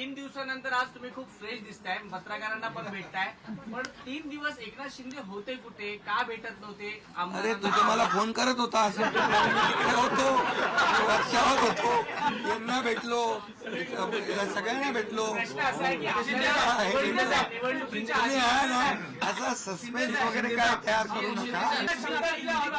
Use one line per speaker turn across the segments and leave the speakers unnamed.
तीन दिवसानंतर आज तुम्ही खूप फ्रेश दिसताय. पत्रकारांना पण भेटताय. पण तीन दिवस एकनाथ शिंदे होते कुठे? का भेटत नव्हते?
अरे? तुझं मला फोन करत होता असं. होतो. वर्षावर होतो. यांना भेटलो. सगळ्यांना भेटलो.
प्रश्न असा आहे की आपल्याला निवडणुकीच्या- निवडणुकीच्या
तुम्ही
आधी
आहे ना? असा सस्पेन्स वगैरे काय तयार करू नका.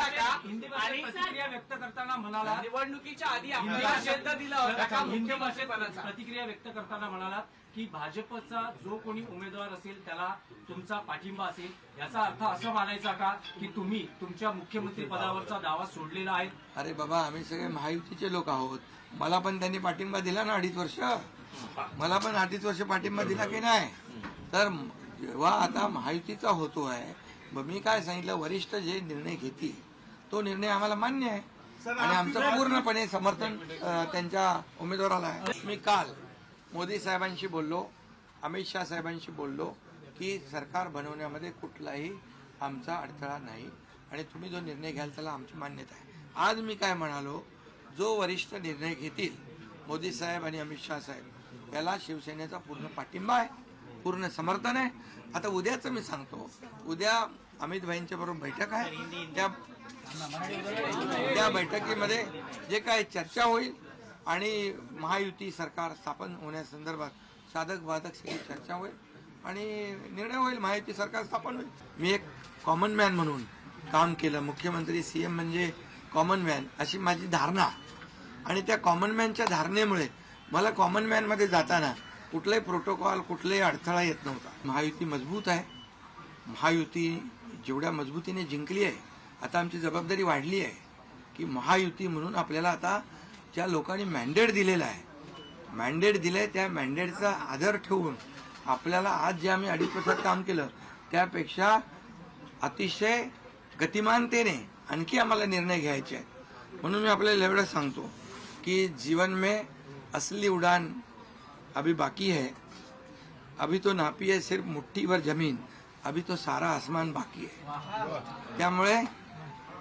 प्रतिक्रिया व्यक्त करताना म्हणाला
निवडणुकीच्या आधी आपल्याला शब्द दिला होता. का
हिंदी भाषेत
मुख्यमंत्रीपदाचा
प्रतिक्रिया व्यक्त करताना म्हणाला की भाजपचा जो कोणी उमेदवार असेल त्याला तुमचा पाठिंबा असेल. याचा अर्थ असं मानायचा का की तुम्ही तुमच्या मुख्यमंत्री पदावरचा दावा सोडलेला आहे?
अरे बाबा आम्ही सगळे महायुतीचे लोक आहोत. मला पण त्यांनी पाठिंबा दिला ना अडीच वर्ष. मला पण अडीच वर्ष पाठिंबा दिला की नाही? तर जेव्हा आता महायुतीचा होतो आहे मग मी काय सांगितलं? वरिष्ठ जे निर्णय घेतील तो निर्णय आम्हाला मान्य आहे. आणि आमचं पूर्णपणे समर्थन त्यांच्या उमेदवाराला आहे. मी काल मोदी साहेबांशी बोललो अमित शहा साहेबांशी बोललो की सरकार बनवण्यामध्ये कुठलाही आमचा अडथळा नाही आणि तुम्ही जो निर्णय घ्याल त्याला आमची मान्यता आहे. आज मी काय म्हणालो जो वरिष्ठ निर्णय घेतील मोदी साहेब आणि अमित शहा साहेब याला शिवसेनेचा पूर्ण पाठिंबा आहे पूर्ण समर्थन आहे. आता उद्याचं मी सांगतो उद्या अमित भाईंच्या बरोबर बैठक आहे. त्या त्या बैठकीमध्ये जे काही चर्चा होईल आणि महायुती सरकार स्थापन होण्यासंदर्भात साधक बाधक सगळी चर्चा होईल आणि निर्णय होईल महायुती सरकार स्थापन होईल. मी एक कॉमन मॅन म्हणून काम केलं. मुख्यमंत्री सीएम म्हणजे कॉमन मॅन अशी माझी धारणा. आणि त्या कॉमन मॅनच्या धारणेमुळे मला कॉमन मॅनमध्ये जाताना कुठलाही प्रोटोकॉल कुठलाही अडथळा येत नव्हता. महायुती मजबूत आहे. महायुती जेवढ्या मजबूतीने जिंकली आहे आता आमची जबाबदारी वाढली आहे की महायुती म्हणून आपल्याला आता ज्या लोकांनी मॅन्डेट दिलेला आहे मॅन्डेट दिलंय त्या मॅन्डेटचा आदर ठेवून आपल्याला आज जे आम्ही अडीच वर्षात काम केलं त्यापेक्षा अतिशय गतिमानतेने आणखी आम्हाला निर्णय घ्यायचे आहेत. म्हणून मी आपल्याला एवढं सांगतो की जीवन में असली उडान अभी बाकी है अभी तो नापी है सिर्फ मुट्ठी भर जमीन अभी तो सारा आसमान बाकी आहे त्यामुळे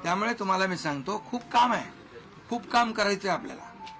त्यामुळे तुम्हाला मी सांगतो खूप काम आहे. खूप काम करायचं आहे आपल्याला.